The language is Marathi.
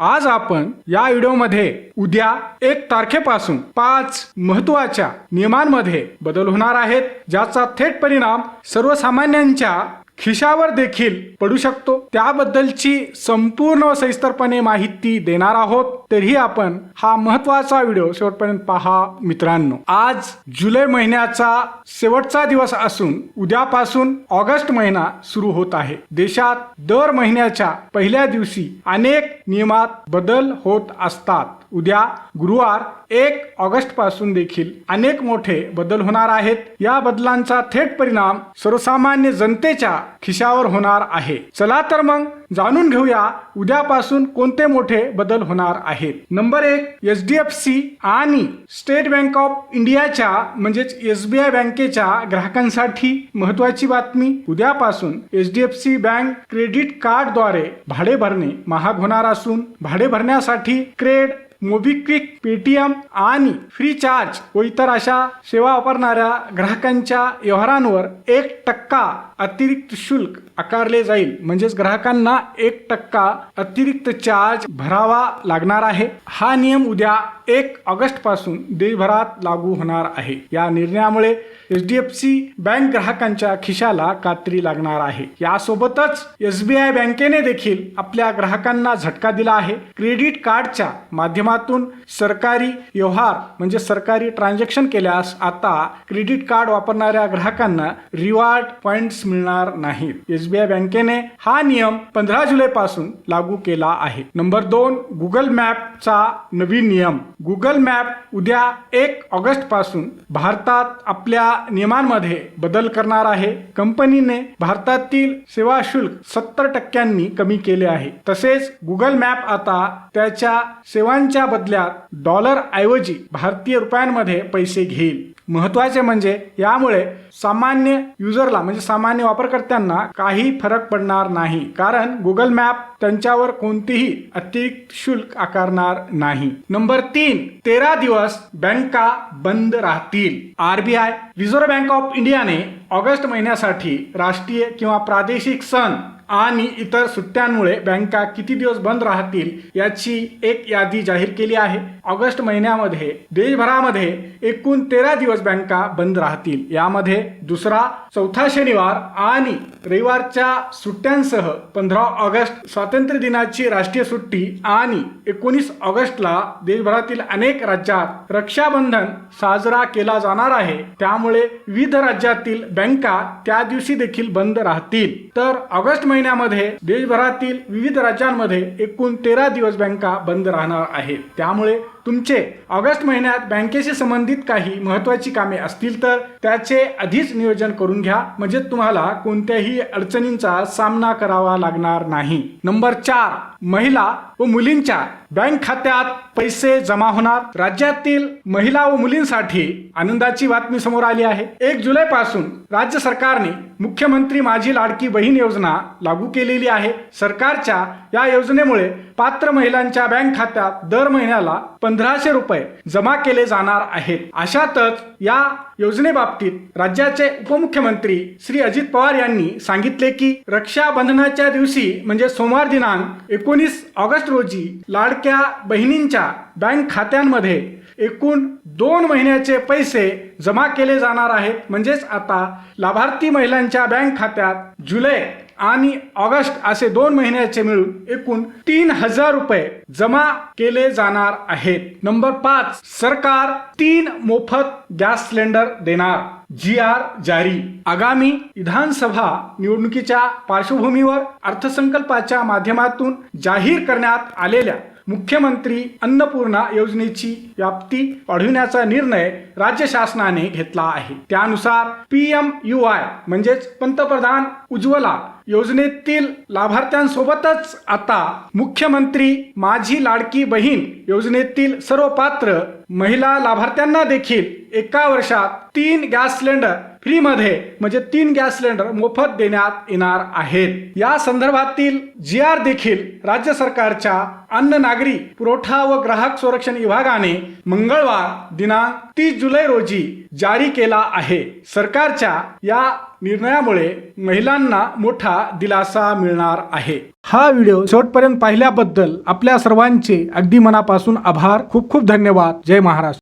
आज आपण या व्हिडिओमध्ये उद्या एक तारखेपासून पाच महत्त्वाच्या नियमांमध्ये बदल होणार आहेत ज्याचा थेट परिणाम सर्वसामान्यांच्या खिशावर देखील पडू शकतो. त्याबद्दलची संपूर्ण व सविस्तरपणे माहिती देणार आहोत. तरीही आपण हा महत्त्वाचा व्हिडिओ शेवटपर्यंत पहा मित्रांनो. आज जुलै महिन्याचा शेवटचा दिवस असून उद्यापासून ऑगस्ट महिना सुरू होत आहे. देशात दर महिन्याच्या पहिल्या दिवशी अनेक नियमात बदल होत असतात. उद्या गुरुवार एक ऑगस्टपासून देखील अनेक मोठे बदल होणार आहेत. या बदलांचा थेट परिणाम सर्वसामान्य जनतेच्या खिशावर होणार आहे. चला तर मग जाणून घेऊया उद्यापासून कोणते मोठे बदल होणार आहेत. नंबर एक एच डी एफ सी आणि स्टेट बँक ऑफ इंडियाच्या म्हणजेच एस बी आय बँकेच्या ग्राहकांसाठी महत्वाची बातमी. उद्यापासून H D F C bank credit कार्डद्वारे भाडे भरणे महाग होणार असून भाडे भरण्यासाठी क्रेड मोबिक्विक पेटीएम आणि फ्री चार्ज व इतर अशा सेवा वापरणाऱ्या ग्राहकांच्या व्यवहारांवर एक टक्का अतिरिक्त शुल्क आकारले जाईल. म्हणजेच ग्राहकांना एक टक्का अतिरिक्त चार्ज भरावा लागणार आहे. हा नियम उद्या एक ऑगस्टपासून देशभरात लागू होणार आहे. या निर्णयामुळे H D F C bank ग्राहकांच्या खिशाला कात्री लागणार आहे. यासोबतच एस बी आय बँकेने देखील आपल्या ग्राहकांना झटका दिला आहे. क्रेडिट कार्डच्या माध्यमातून सरकारी व्यवहार म्हणजे सरकारी ट्रान्झॅक्शन केल्यास आता क्रेडिट कार्ड वापरणाऱ्या ग्राहकांना रिवॉर्ड पॉइंट्स मिळणार नाहीत. एस बी आय बँकेने हा नियम पंधरा जुलै पासून लागू केला आहे. नंबर दोन गुगल मॅपचा नवीन नियम. गुगल मॅप उद्या एक ऑगस्टपासून भारतात आपल्या नियमांमध्ये बदल करणार आहे. कंपनीने भारतातील सेवा शुल्क सत्तर टक्क्यांनी कमी केले आहे. तसेच गुगल मॅप आता त्याच्या सेवांच्या बदल्यात डॉलर ऐवजी भारतीय रुपयांमध्ये पैसे घेईल. महत्त्वाचे म्हणजे यामुळे सामान्य युजरला म्हणजे सामान्य वापरकर्त्यांना काही फरक पडणार नाही. कारण गुगल मॅप त्यांच्यावर कोणतेही अतिरिक्त शुल्क आकारणार नाही. नंबर तीन तेरा दिवस बँका बंद राहतील. आरबीआय रिझर्व्ह बँक ऑफ इंडियाने ऑगस्ट महिन्यासाठी राष्ट्रीय किंवा प्रादेशिक सण आणि इतर सुट्ट्यांमुळे बँका किती दिवस बंद राहतील याची एक यादी जाहीर केली आहे. ऑगस्ट महिन्यामध्ये देशभरामध्ये एकूण तेरा दिवस बँका बंद राहतील. यामध्ये दुसरा चौथा शनिवार आणि रविवारच्या सुट्ट्यांसह पंधरा ऑगस्ट स्वातंत्र्य दिनाची राष्ट्रीय सुट्टी आणि एकोणीस ऑगस्टला देशभरातील अनेक राज्यात रक्षाबंधन साजरा केला जाणार आहे. त्यामुळे विविध राज्यातील बँका त्या दिवशी देखील बंद राहतील. तर ऑगस्ट महिन्यामध्ये देशभरातील विविध राज्यांमध्ये एकूण तेरा दिवस बँका बंद राहणार आहेत. त्यामुळे तुमचे ऑगस्ट महिन्यात बँकेशी संबंधित काही महत्वाची कामे असतील तर त्याचे आधीच नियोजन करून घ्या. म्हणजे तुम्हाला कोणत्याही अडचणींचा सामना करावा लागणार नाही. नंबर चार महिला व मुलींच्या बँक खात्यात पैसे जमा होणार. राज्यातील महिला व मुलींसाठी आनंदाची बातमी समोर आली आहे. एक जुलै पासून राज्य सरकारने मुख्यमंत्री माझी लाडकी बहीण योजना लागू केलेली आहे. सरकारच्या या योजनेमुळे पात्र महिलांच्या बँक खात्यात दर महिन्याला पंधराशे रुपये जमा केले जाणार आहेत. अशातच या योजनेबाबतीत राज्याचे उपमुख्यमंत्री श्री अजित पवार यांनी सांगितले की रक्षाबंधनाच्या दिवशी म्हणजे सोमवार दिनांक एकोणीस ऑगस्ट रोजी लाडक्या बहिणींच्या बँक खात्यांमध्ये एकूण दोन महिन्याचे पैसे जमा केले जाणार आहेत. म्हणजेच आता लाभार्थी महिलांच्या बँक खात्यात जुलै आणि ऑगस्ट असे दोन महिन्याचे मिळून एकूण तीन हजार रुपये जमा केले जाणार आहेत. नंबर पाच सरकार तीन मोफत गॅस सिलेंडर देणार. जी आर जारी. आगामी विधानसभा निवडणुकीच्या पार्श्वभूमीवर अर्थसंकल्पाच्या माध्यमातून जाहीर करण्यात आलेल्या मुख्यमंत्री अन्नपूर्णा योजनेची व्याप्ती वाढविण्याचा निर्णय राज्य शासनाने घेतला आहे. त्यानुसार पी एम यू आय म्हणजेच पंतप्रधान उज्ज्वला योजनेतील लाभार्थ्यांसोबतच आता मुख्यमंत्री माझी लाडकी बहीण योजनेतील सर्व पात्र महिला लाभार्थ्यांना देखील एका वर्षात तीन गॅस सिलेंडर फ्रीमध्ये म्हणजे तीन गॅस सिलेंडर मोफत देण्यात येणार आहेत. या संदर्भातील जी आर देखील राज्य सरकारच्या अन्न नागरी पुरवठा व ग्राहक संरक्षण विभागाने मंगळवार दिनांक तीस जुलै रोजी जारी केला आहे. सरकारच्या या निर्णयामुळे महिलांना मोठा दिलासा मिळणार आहे. हा व्हिडिओ शेवटपर्यंत पाहिल्याबद्दल आपल्या सर्वांचे अगदी मनापासून आभार. खूप खूप धन्यवाद. जय महाराष्ट्र.